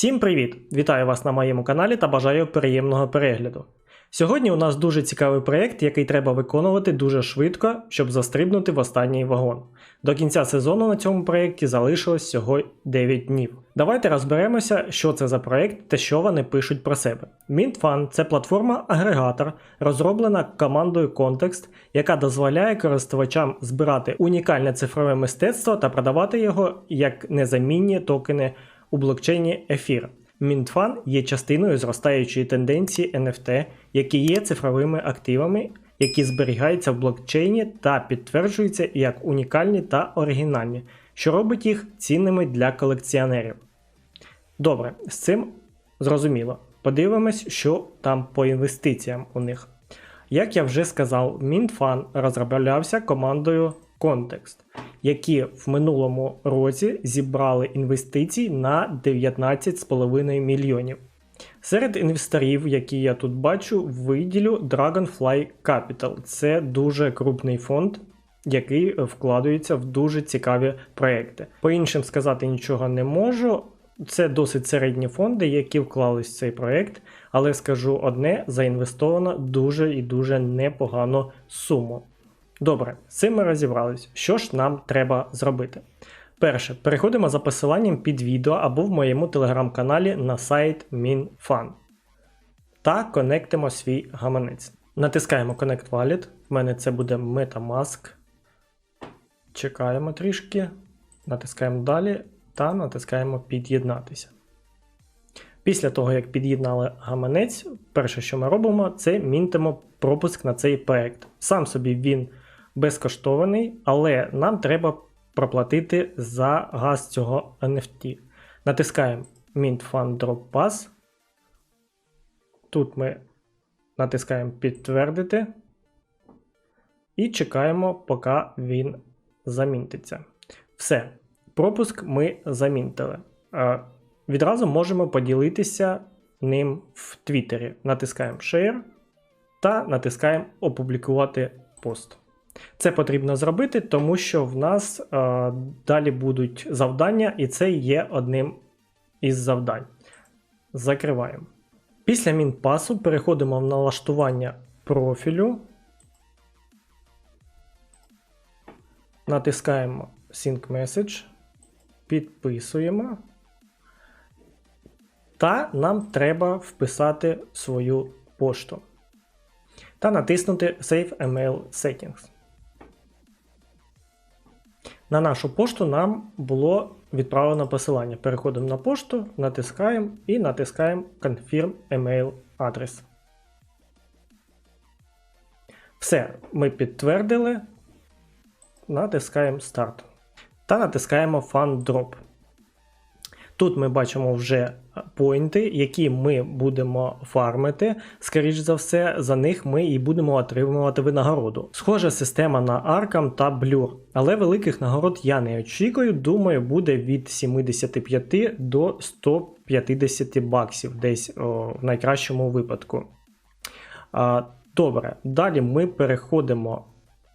Всім привіт! Вітаю вас на моєму каналі та бажаю приємного перегляду. Сьогодні у нас дуже цікавий проєкт, який треба виконувати дуже швидко, щоб застрибнути в останній вагон. До кінця сезону на цьому проєкті залишилось всього 9 днів. Давайте розберемося, що це за проєкт та що вони пишуть про себе. MintFun – це платформа-агрегатор, розроблена командою Context, яка дозволяє користувачам збирати унікальне цифрове мистецтво та продавати його як незамінні токени у блокчейні Ефір. Мінтфан є частиною зростаючої тенденції NFT, які є цифровими активами, які зберігаються в блокчейні та підтверджуються як унікальні та оригінальні, що робить їх цінними для колекціонерів. Добре, з цим зрозуміло. Подивимось, що там по інвестиціям у них. Як я вже сказав, Мінтфан розроблявся командою Context, які в минулому році зібрали інвестицій на 19,5 мільйонів. Серед інвесторів, які я тут бачу, виділю Dragonfly Capital. Це дуже крупний фонд, який вкладається в дуже цікаві проекти. По іншим сказати нічого не можу. Це досить середні фонди, які вклались в цей проект, але скажу одне: заінвестовано дуже і дуже непогану суму. Добре, з цим ми розібрались. Що ж нам треба зробити? Перше, переходимо за посиланням під відео або в моєму телеграм-каналі на сайт MinFun та конектимо свій гаманець. Натискаємо Connect Wallet. В мене це буде Metamask. Чекаємо трішки, натискаємо далі та натискаємо Під'єднатися. Після того, як під'єднали гаманець, перше, що ми робимо, це мінтимо пропуск на цей проект. Сам собі він безкоштовний, але нам треба проплатити за газ цього NFT. Натискаємо Mint Fund Drop Pass. Тут ми натискаємо підтвердити і чекаємо, поки він замінтиться. Все, пропуск ми замінтили. Відразу можемо поділитися ним в Твіттері. Натискаємо Share та натискаємо Опублікувати пост. Це потрібно зробити, тому що в нас е, далі будуть завдання, і це є одним із завдань. Закриваємо. Після мінпасу переходимо в налаштування профілю. Натискаємо Sync Message, підписуємо. Та нам треба вписати свою пошту. Та натиснути Save Email Settings. На нашу пошту нам було відправлено посилання. Переходимо на пошту, натискаємо і натискаємо Confirm Email адрес. Все, ми підтвердили. Натискаємо Start. Та натискаємо Fund Drop. Тут ми бачимо вже поінти, які ми будемо фармити. Скоріш за все, за них ми і будемо отримувати винагороду. Схожа система на Arkham та Blur, але великих нагород я не очікую. Думаю, буде від 75 до 150 баксів, десь о, в найкращому випадку. А, Добре, далі ми переходимо.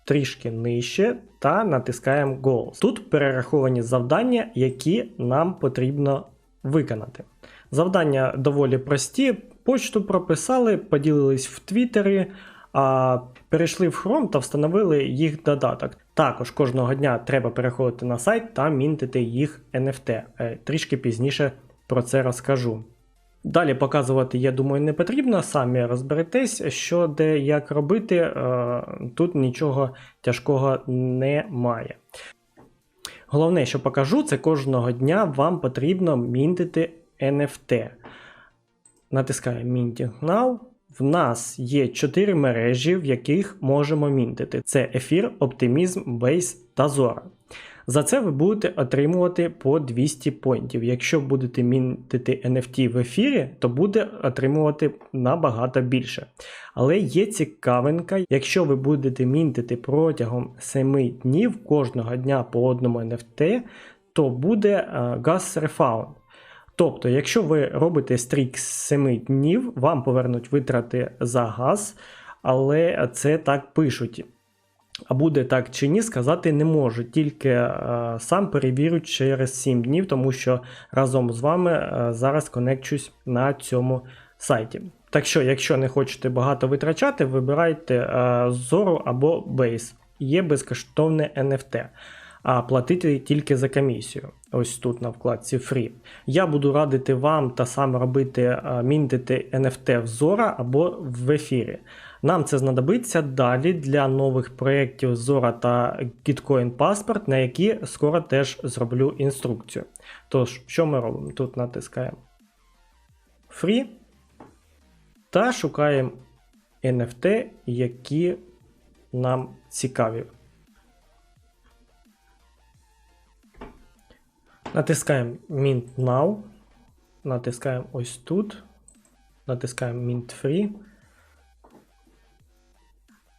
Трішки нижче та натискаємо Goals. Тут перераховані завдання, які нам потрібно виконати. Завдання доволі прості. Почту прописали, поділились в Твіттері, а перейшли в Chrome та встановили їх додаток. Також кожного дня треба переходити на сайт та мінтити їх NFT. Е, трішки пізніше про це розкажу. Далі показувати, я думаю, не потрібно, самі розберетесь, що де як робити, е, тут нічого тяжкого немає. Головне, що покажу, це кожного дня вам потрібно мінтити NFT. Натискаємо Minting Now. В нас є 4 мережі, в яких можемо мінтити. Це Ефір, Optimism, Base та Zora. За це ви будете отримувати по 200 поінтів. Якщо будете мінтити NFT в ефірі, то буде отримувати набагато більше. Але є цікавинка, якщо ви будете мінтити протягом 7 днів кожного дня по одному NFT, то буде gas refund. Тобто, якщо ви робите стрік з 7 днів, вам повернуть витрати за газ, але це так пишуть. А буде так чи ні, сказати не можу. Тільки е, сам перевірю через 7 днів, тому що разом з вами е, зараз конекчусь на цьому сайті. Так що, якщо не хочете багато витрачати, вибирайте е, Zorro або Base. Є безкоштовне NFT, а платити тільки за комісію. Ось тут на вкладці Free. Я буду радити вам та сам робити е, мінтити NFT в Zora або в ефірі. Нам це знадобиться далі для нових проєктів Zora та Gitcoin Passport, на які скоро теж зроблю інструкцію. Тож, що ми робимо? Тут натискаємо Free та шукаємо NFT, які нам цікаві. Натискаємо Mint Now. Натискаємо ось тут. Натискаємо Mint Free.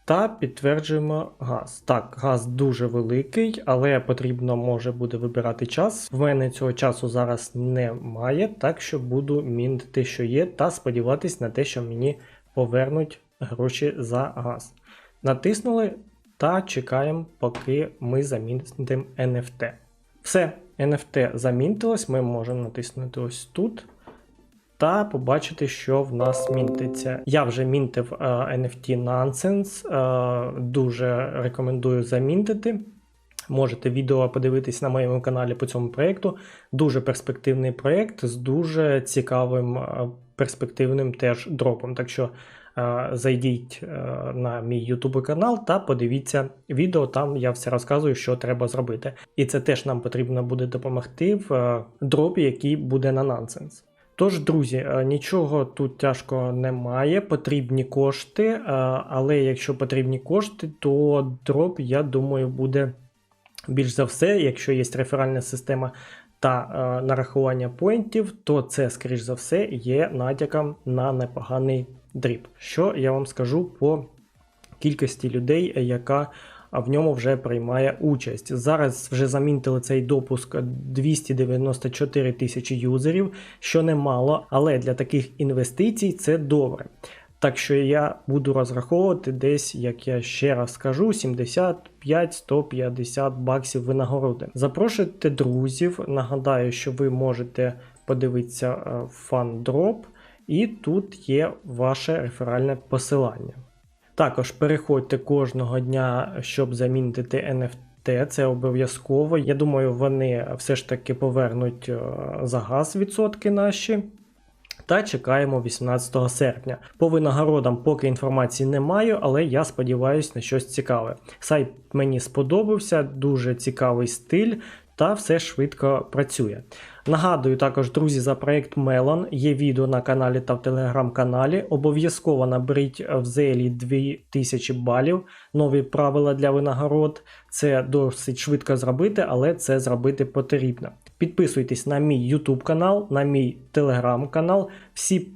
Та підтверджуємо газ. Так, газ дуже великий, але потрібно може буде вибирати час. В мене цього часу зараз немає, так що буду мінтити, що є, та сподіватись на те, що мені повернуть гроші за газ. Натиснули та чекаємо, поки ми замінтимо NFT. Все, NFT замінтилось, ми можемо натиснути ось тут. Та побачити, що в нас мінтиться. Я вже мінтив е, NFT Nonsense, е, дуже рекомендую замінтити. Можете відео подивитись на моєму каналі по цьому проєкту. Дуже перспективний проєкт з дуже цікавим е, перспективним теж дропом. Так що е, зайдіть е, на мій YouTube канал та подивіться відео. Там я все розказую, що треба зробити. І це теж нам потрібно буде допомогти в е, дропі, який буде на Nonsense. Тож, друзі, е, нічого тут тяжко немає, потрібні кошти, е, але якщо потрібні кошти, то дроп, я думаю, буде більш за все, якщо є реферальна система та е, нарахування поінтів, то це, скоріш за все, є натяком на непоганий дріп. Що я вам скажу по кількості людей, яка в ньому вже приймає участь. Зараз вже замінтили цей допуск 294 тисячі юзерів, що немало, але для таких інвестицій це добре. Так що я буду розраховувати десь, як я ще раз скажу, 75-150 баксів винагороди. Запрошуйте друзів. Нагадаю, що ви можете подивитися фан-дроп, і тут є ваше реферальне посилання. Також переходьте кожного дня, щоб замінити NFT. Це обов'язково. Я думаю, вони все ж таки повернуть е, за газ відсотки наші. Та чекаємо 18 серпня. По винагородам поки інформації не маю, але я сподіваюся на щось цікаве. Сайт мені сподобався, дуже цікавий стиль та все швидко працює. Нагадую також, друзі, за проект Melon. Є відео на каналі та в телеграм-каналі. Обов'язково наберіть в зелі 2000 балів. Нові правила для винагород. Це досить швидко зробити, але це зробити потрібно. Підписуйтесь на мій YouTube канал, на мій телеграм-канал. Всі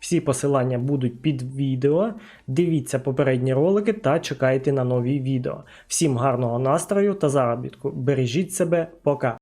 всі посилання будуть під відео. Дивіться попередні ролики та чекайте на нові відео. Всім гарного настрою та заробітку. Бережіть себе, пока!